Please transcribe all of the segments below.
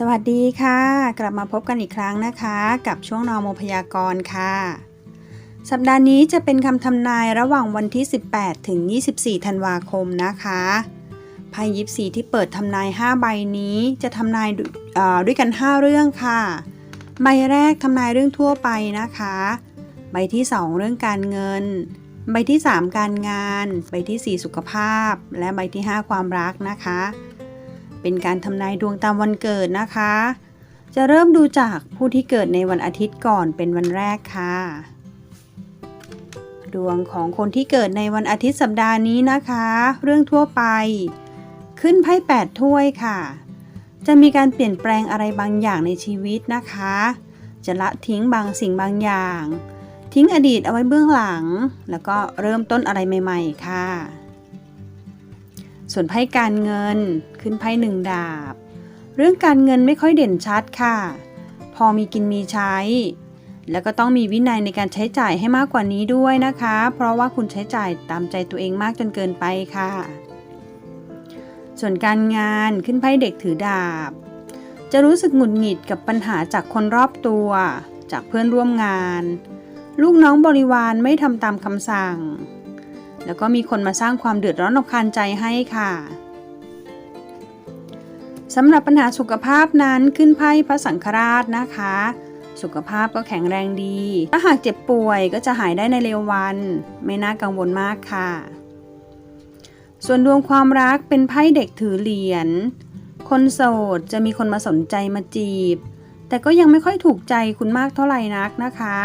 สวัสดีค่ะ กลับมาพบกันอีกครั้งนะคะ กับช่วงนอโมพยากรณ์ค่ะ สัปดาห์นี้จะเป็นคำทำนายระหว่างวันที่ 18 ถึง 24 ธันวาคมนะคะไพ่ยิปซีที่เปิดทำนาย 5 ใบนี้จะทำนายด้วยกัน 5 เรื่องค่ะ ใบแรกทำนายเรื่องทั่วไปนะคะ ใบที่ 2 เรื่องการเงิน ใบที่ 3 การงาน ใบทีสี่4 สุขภาพ และใบที่ 5 ความรักนะคะ เป็นการทำนายดวงตามวันเกิดนะคะ จะเริ่มดูจากผู้ที่เกิดในวันอาทิตย์ก่อนเป็นวันแรกค่ะ ดวงของคนที่เกิดในวันอาทิตย์สัปดาห์นี้นะคะ เรื่องทั่วไป ขึ้นไพ่แปดถ้วยค่ะ จะมีการเปลี่ยนแปลงอะไรบางอย่างในชีวิตนะคะ จะละทิ้งบางสิ่งบางอย่าง ทิ้งอดีตเอาไว้เบื้องหลัง แล้วก็เริ่มต้นอะไรใหม่ ๆ ค่ะ ส่วนไพ่การเงินขึ้นไพ่หนึ่งดาบ เรื่องการเงินไม่ค่อยเด่นชัดค่ะ พอมีกินมีใช้ แล้วก็ต้องมีวินัยในการใช้จ่ายให้มากกว่านี้ด้วยนะคะ เพราะว่าคุณใช้จ่ายตามใจตัวเองมากจนเกินไปค่ะ ส่วนการงานขึ้นไพ่เด็กถือดาบ จะรู้สึกหงุดหงิดกับปัญหาจากคนรอบตัว จากเพื่อนร่วมงาน ลูกน้องบริวารไม่ทำตามคำสั่ง แล้วก็มีคนมาสร้างความเดือดร้อนรำคาญใจให้ค่ะสำหรับปัญหาสุขภาพนั้นขึ้นไพ่พระสังฆราชนะคะ สุขภาพก็แข็งแรงดี ถ้าหากเจ็บป่วยก็จะหายได้ในเร็ววัน ไม่น่ากังวลมากค่ะ ส่วนดวงความรักเป็นไพ่เด็กถือเหรียญคนโสดจะมีคนมาสนใจมาจีบ แต่ก็ยังไม่ค่อยถูกใจคุณมากเท่าไหร่นักนะคะ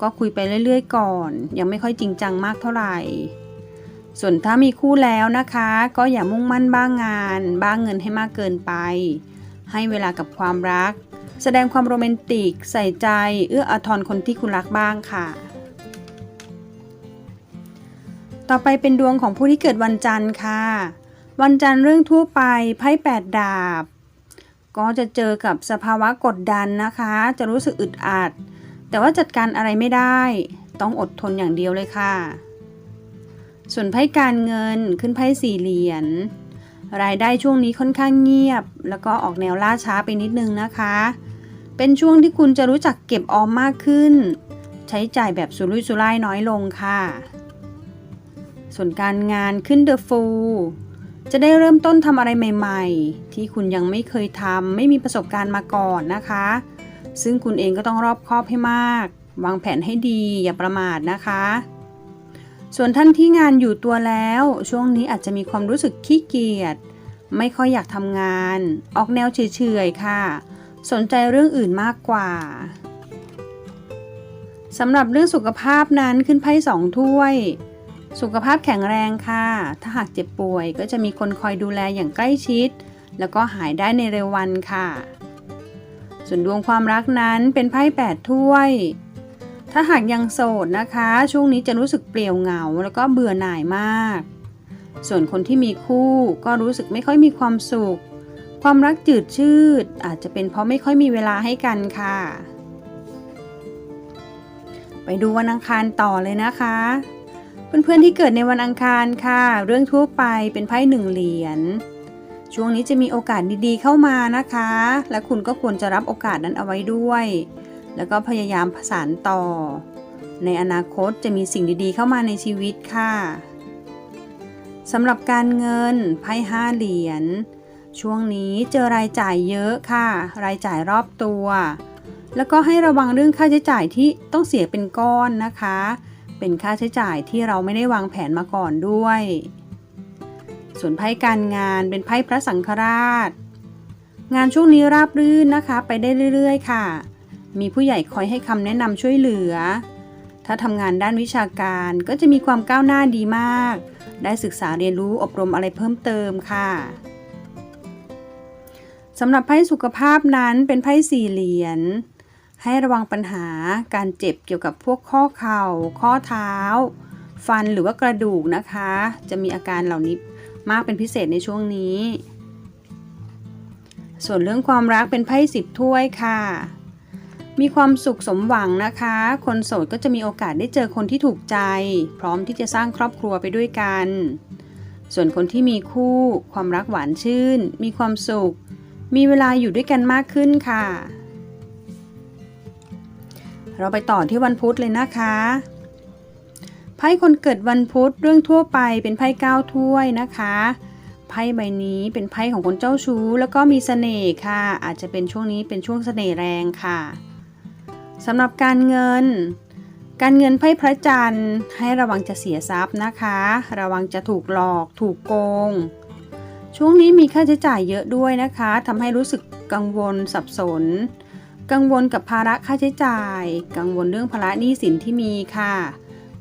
ก็คุยไปเรื่อยๆ ก่อน ยังไม่ค่อยจริงจังมากเท่าไหร่ ส่วนถ้ามีคู่แล้วนะคะ ก็อย่ามุ่งมั่นบ้างงาน บ้างเงินให้มากเกินไป ให้เวลากับความรัก แสดงความโรแมนติก ใส่ใจ เอื้ออาทรคนที่คุณรักบ้างค่ะ ต่อไปเป็นดวงของผู้ที่เกิดวันจันทร์ค่ะ วันจันทร์เรื่องทั่วไปไพ่แปดดาบ ก็จะเจอกับสภาวะกดดันนะคะ จะรู้สึกอึดอัด แต่ว่าจัดการอะไรไม่ได้ ต้องอดทนอย่างเดียวเลยค่ะ ส่วนไพ่การเงินขึ้นไพ่สี่เหรียญรายได้ช่วงนี้ค่อนข้างเงียบ แล้วก็ออกแนวล่าช้าไปนิดนึงนะคะ เป็นช่วงที่คุณจะรู้จักเก็บออมมากขึ้น ใช้จ่ายแบบสุรุ่ยสุร่ายน้อยลงค่ะ ส่วนการงานขึ้นเดอะฟูจะได้เริ่มต้นทำอะไรใหม่ๆ ที่คุณยังไม่เคยทำไม่มีประสบการณ์มาก่อนนะคะ ซึ่งคุณเองก็ต้องรอบคอบให้มาก วางแผนให้ดีอย่าประมาทนะคะ ส่วนท่านที่งานอยู่ตัวแล้ว ช่วงนี้อาจจะมีความรู้สึกขี้เกียจไม่ค่อยอยากทำงาน ออกแนวเฉยๆค่ะ สนใจเรื่องอื่นมากกว่าสำหรับเรื่องสุขภาพนั้นขึ้นไพ่สองถ้วย สุขภาพแข็งแรงค่ะ ถ้าหากเจ็บป่วยก็จะมีคนคอยดูแลอย่างใกล้ชิด แล้วก็หายได้ในเร็ววันค่ะ ส่วนดวงความรักนั้นเป็นไพ่แปดถ้วย ถ้าหากยังโสดนะคะ ช่วงนี้จะรู้สึกเปลี่ยวเหงา แล้วก็เบื่อหน่ายมาก ส่วนคนที่มีคู่ก็รู้สึกไม่ค่อยมีความสุข ความรักจืดชืด อาจจะเป็นเพราะไม่ค่อยมีเวลาให้กันค่ะ ไปดูวันอังคารต่อเลยนะคะ เพื่อนๆที่เกิดในวันอังคารค่ะ เรื่องทั่วไปเป็นไพ่หนึ่งเหรียญช่วงนี้จะมีโอกาสดีๆเข้ามานะคะ และคุณก็ควรจะรับโอกาสนั้นเอาไว้ด้วย แล้วก็พยายามผสานต่อ ในอนาคตจะมีสิ่งดีๆ เข้ามาในชีวิตค่ะสำหรับการเงินไพ่ห้าเหรียญช่วงนี้เจอรายจ่ายเยอะค่ะ รายจ่ายรอบตัว แล้วก็ให้ระวังเรื่องค่าใช้จ่ายที่ต้องเสียเป็นก้อนนะคะ เป็นค่าใช้จ่ายที่เราไม่ได้วางแผนมาก่อนด้วย ส่วนไพ่การงานเป็นไพ่พระสังฆราช งานช่วงนี้ราบรื่นนะคะ ไปได้เรื่อย ๆ ค่ะ มีผู้ใหญ่คอยให้คำแนะนำช่วยเหลือ ถ้าทำงานด้านวิชาการก็จะมีความก้าวหน้าดีมาก ได้ศึกษาเรียนรู้อบรมอะไรเพิ่มเติมค่ะสำหรับไพ่สุขภาพนั้นเป็นไพ่สี่เหรียญให้ระวังปัญหาการเจ็บเกี่ยวกับพวกข้อเข่า ข้อเท้า ฟันหรือว่ากระดูกนะคะ จะมีอาการเหล่านี้มากเป็นพิเศษในช่วงนี้ ส่วนเรื่องความรักเป็นไพ่สิบถ้วยค่ะ มีความสุขสมหวังนะคะ คนโสดก็จะมีโอกาสได้เจอคนที่ถูกใจ พร้อมที่จะสร้างครอบครัวไปด้วยกัน ส่วนคนที่มีคู่ ความรักหวานชื่น มีความสุข มีเวลาอยู่ด้วยกันมากขึ้นค่ะ เราไปต่อที่วันพุธเลยนะคะไพ่คนเกิดวันพุธเรื่องทั่วไปเป็นไพ่เก้าถ้วยนะคะไพ่ใบนี้เป็นไพ่ของคนเจ้าชู้ แล้วก็มีเสน่ห์ค่ะ อาจจะเป็นช่วงนี้เป็นช่วงเสน่ห์แรงค่ะ สำหรับการเงิน การเงินไพ่พระจันทร์ให้ระวังจะเสียทรัพย์นะคะ ระวังจะถูกหลอก ถูกโกง ช่วงนี้มีค่าใช้จ่ายเยอะด้วยนะคะทำให้รู้สึกกังวลสับสน กังวลกับภาระค่าใช้จ่าย กังวลเรื่องภาระหนี้สินที่มีค่ะ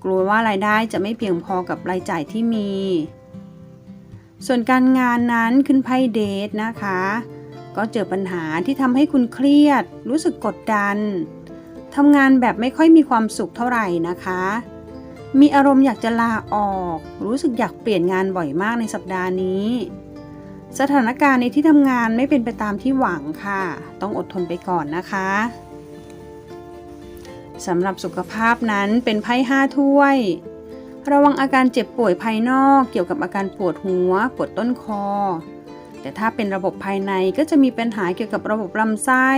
กลัวว่ารายได้จะไม่เพียงพอกับรายจ่ายที่มี ส่วนการงานนั้นขึ้นไพ่เดทนะคะ ก็เจอปัญหาที่ทำให้คุณเครียด รู้สึกกดดัน ทำงานแบบไม่ค่อยมีความสุขเท่าไหร่นะคะ มีอารมณ์อยากจะลาออก รู้สึกอยากเปลี่ยนงานบ่อยมากในสัปดาห์นี้ สถานการณ์ในที่ทำงานไม่เป็นไปตามที่หวังค่ะ ต้องอดทนไปก่อนนะคะสำหรับสุขภาพนั้นเป็นไพ่ห้าถ้วย ระวังอาการเจ็บป่วยภายนอกเกี่ยวกับอาการปวดหัว ปวดต้นคอ แต่ถ้าเป็นระบบภายในก็จะมีปัญหาเกี่ยวกับระบบลำไส้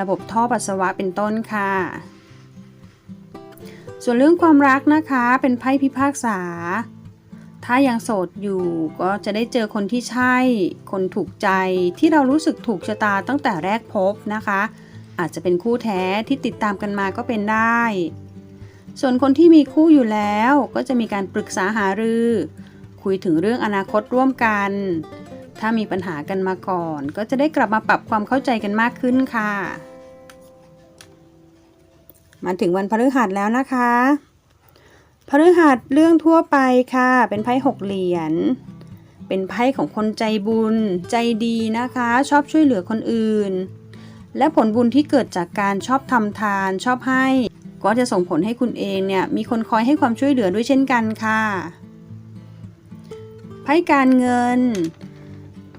ระบบท่อปัสสาวะเป็นต้นค่ะ ส่วนเรื่องความรักนะคะเป็นไพ่พิพากษา ถ้ายังโสดอยู่ก็จะได้เจอคนที่ใช่ คนถูกใจที่เรารู้สึกถูกชะตาตั้งแต่แรกพบนะคะ อาจจะเป็นคู่แท้ที่ติดตามกันมาก็เป็นได้ ส่วนคนที่มีคู่อยู่แล้วก็จะมีการปรึกษาหารือ คุยถึงเรื่องอนาคตร่วมกัน ถ้ามีปัญหากันมาก่อน ก็จะได้กลับมาปรับความเข้าใจกันมากขึ้นค่ะ มาถึงวันพฤหัสแล้วนะคะพฤหัสเรื่องทั่วไปค่ะ เป็นไพ่หกเหรียญเป็นไพ่ของคนใจบุญ ใจดีนะคะ ชอบช่วยเหลือคนอื่น และผลบุญที่เกิดจากการชอบทำทานชอบให้ ก็จะส่งผลให้คุณเองเนี่ยมีคนคอยให้ความช่วยเหลือด้วยเช่นกันค่ะไพ่การเงิน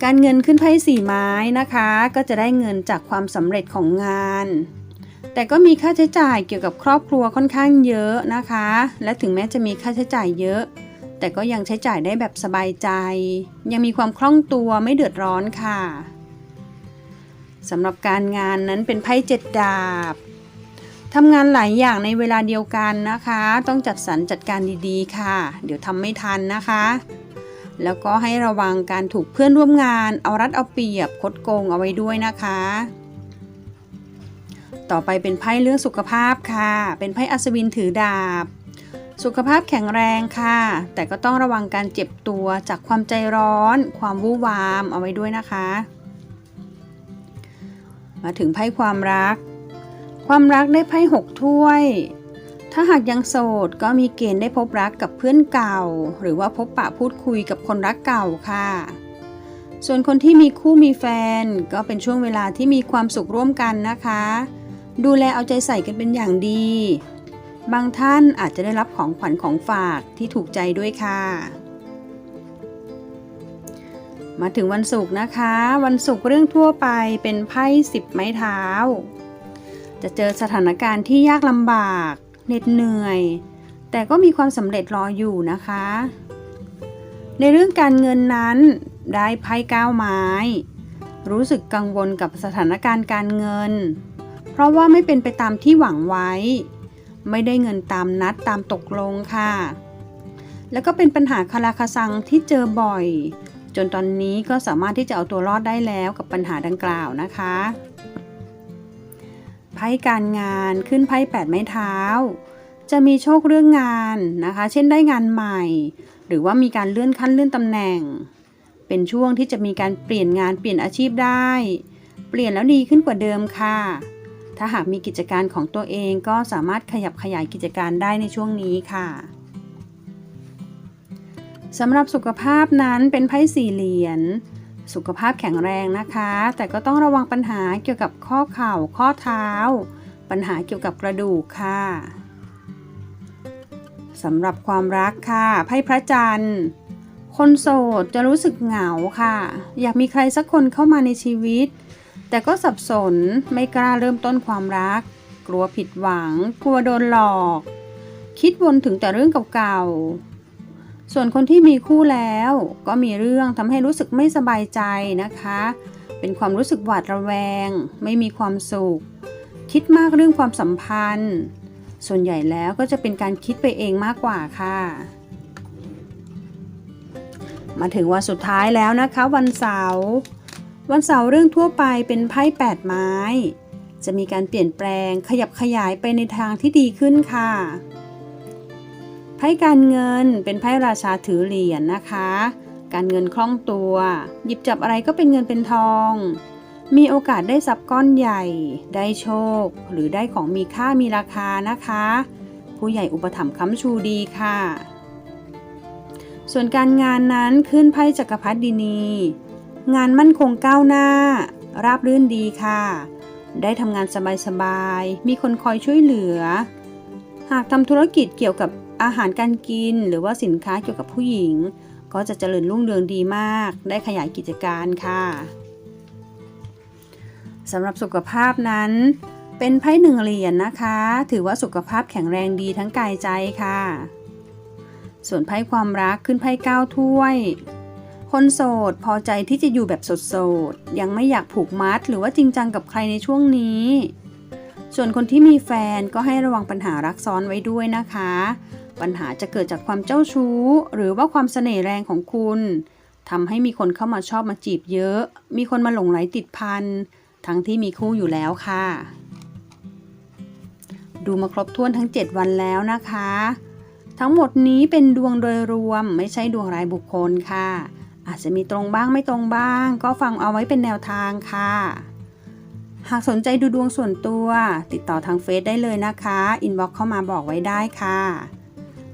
การเงินขึ้นไพ่สี่ไม้นะคะ ก็จะได้เงินจากความสำเร็จของงาน แต่ก็มีค่าใช้จ่ายเกี่ยวกับครอบครัวค่อนข้างเยอะนะคะ และถึงแม้จะมีค่าใช้จ่ายเยอะ แต่ก็ยังใช้จ่ายได้แบบสบายใจ ยังมีความคล่องตัวไม่เดือดร้อนค่ะสำหรับการงานนั้นเป็นไพ่เจ็ดดาบทำงานหลายอย่างในเวลาเดียวกันนะคะ ต้องจัดสรรจัดการดีๆค่ะ เดี๋ยวทำไม่ทันนะคะ แล้วก็ให้ระวังการถูกเพื่อนร่วมงาน เอารัดเอาเปรียบคดโกงเอาไว้ด้วยนะคะ ต่อไปเป็นไพ่เรื่องสุขภาพค่ะ เป็นไพ่อัศวินถือดาบ สุขภาพแข็งแรงค่ะ แต่ก็ต้องระวังการเจ็บตัวจากความใจร้อน ความวู่วามเอาไว้ด้วยนะคะ มาถึงไพ่ความรัก ความรักได้ไพ่หกถ้วย ถ้าหากยังโสดก็มีเกณฑ์ได้พบรักกับเพื่อนเก่า หรือว่าพบปะพูดคุยกับคนรักเก่าค่ะ ส่วนคนที่มีคู่มีแฟน ก็เป็นช่วงเวลาที่มีความสุขร่วมกันนะคะ ดูแลเอาใจใส่กันเป็นอย่างดี บางท่านอาจจะได้รับของขวัญของฝากที่ถูกใจด้วยค่ะ มาถึงวันศุกร์นะคะ วันศุกร์เรื่องทั่วไปเป็นไพ่สิบไม้เท้า จะเจอสถานการณ์ที่ยากลำบาก เหน็ดเหนื่อย แต่ก็มีความสำเร็จรออยู่นะคะ ในเรื่องการเงินนั้นได้ไพ่ก้าวไม้ รู้สึกกังวลกับสถานการณ์การเงิน เพราะว่าไม่เป็นไปตามที่หวังไว้ ไม่ได้เงินตามนัดตามตกลงค่ะ แล้วก็เป็นปัญหาคาราคาซังที่เจอบ่อย จนตอนนี้ก็สามารถที่จะเอาตัวรอดได้แล้วกับปัญหาดังกล่าวนะคะ ไพ่การงานขึ้นไพ่แปดไม้เท้า จะมีโชคเรื่องงานนะคะ เช่นได้งานใหม่ หรือว่ามีการเลื่อนขั้นเลื่อนตำแหน่ง เป็นช่วงที่จะมีการเปลี่ยนงานเปลี่ยนอาชีพได้ เปลี่ยนแล้วดีขึ้นกว่าเดิมค่ะ ถ้าหากมีกิจการของตัวเองก็สามารถขยับขยายกิจการได้ในช่วงนี้ค่ะสำหรับสุขภาพนั้นเป็นไพ่สี่เหรียญ สุขภาพแข็งแรงนะคะ แต่ก็ต้องระวังปัญหาเกี่ยวกับข้อเข่าข้อเท้า ปัญหาเกี่ยวกับกระดูกค่ะสำหรับความรักค่ะ ไพ่พระจันทร์ คนโสดจะรู้สึกเหงาค่ะ อยากมีใครสักคนเข้ามาในชีวิต แต่ก็สับสนไม่กล้าเริ่มต้นความรัก กลัวผิดหวัง กลัวโดนหลอก คิดวนถึงแต่เรื่องเก่าๆ ส่วนคนที่มีคู่แล้วก็มีเรื่องทำให้รู้สึกไม่สบายใจนะคะ เป็นความรู้สึกหวาดระแวง ไม่มีความสุข คิดมากเรื่องความสัมพันธ์ ส่วนใหญ่แล้วก็จะเป็นการคิดไปเองมากกว่าค่ะ มาถึงวันสุดท้ายแล้วนะคะ วันเสาร์วันเสาร์เรื่องทั่วไปเป็นไพ่แปดไม้ จะมีการเปลี่ยนแปลงขยับขยายไปในทางที่ดีขึ้นค่ะ ไพ่การเงินเป็นไพ่ราชาถือเหรียญนะคะ การเงินคล่องตัว หยิบจับอะไรก็เป็นเงินเป็นทอง มีโอกาสได้ทรัพย์ก้อนใหญ่ ได้โชค หรือได้ของมีค่ามีราคานะคะ ผู้ใหญ่อุปถัมภ์ค้ำชูดีค่ะ ส่วนการงานนั้นขึ้นไพ่จักรพรรดินี งานมั่นคงก้าวหน้า ราบรื่นดีค่ะ ได้ทำงานสบายๆ มีคนคอยช่วยเหลือ หากทำธุรกิจเกี่ยวกับ อาหารการกินหรือว่าสินค้าเกี่ยวกับผู้หญิง ก็จะเจริญรุ่งเรืองดีมาก ได้ขยายกิจการค่ะสำหรับสุขภาพนั้น เป็นไพ่หนึ่งเหรียญนะคะ ถือว่าสุขภาพแข็งแรงดีทั้งกายใจค่ะ ส่วนไพ่ความรักขึ้นไพ่เก้าถ้วย คนโสดพอใจที่จะอยู่แบบโสดๆยังไม่อยากผูกมัดหรือว่าจริงจังกับใครในช่วงนี้ส่วนคนที่มีแฟนก็ให้ระวังปัญหารักซ้อนไว้ด้วยนะคะ ปัญหาจะเกิดจากความเจ้าชู้ หรือว่าความเสน่ห์แรงของคุณทำให้มีคนเข้ามาชอบมาจีบเยอะ มีคนมาหลงไหลติดพัน ทั้งที่มีคู่อยู่แล้วค่ะ ดูมาครบถ้วนทั้ง 7 วันแล้วนะคะ ทั้งหมดนี้เป็นดวงโดยรวมไม่ใช่ดวงรายบุคคลค่ะ อาจจะมีตรงบ้างไม่ตรงบ้าง ก็ฟังเอาไว้เป็นแนวทางค่ะ หากสนใจดูดวงส่วนตัว ติดต่อทางเฟซได้เลยนะคะ อินบ็อกเข้ามาบอกไว้ได้ค่ะ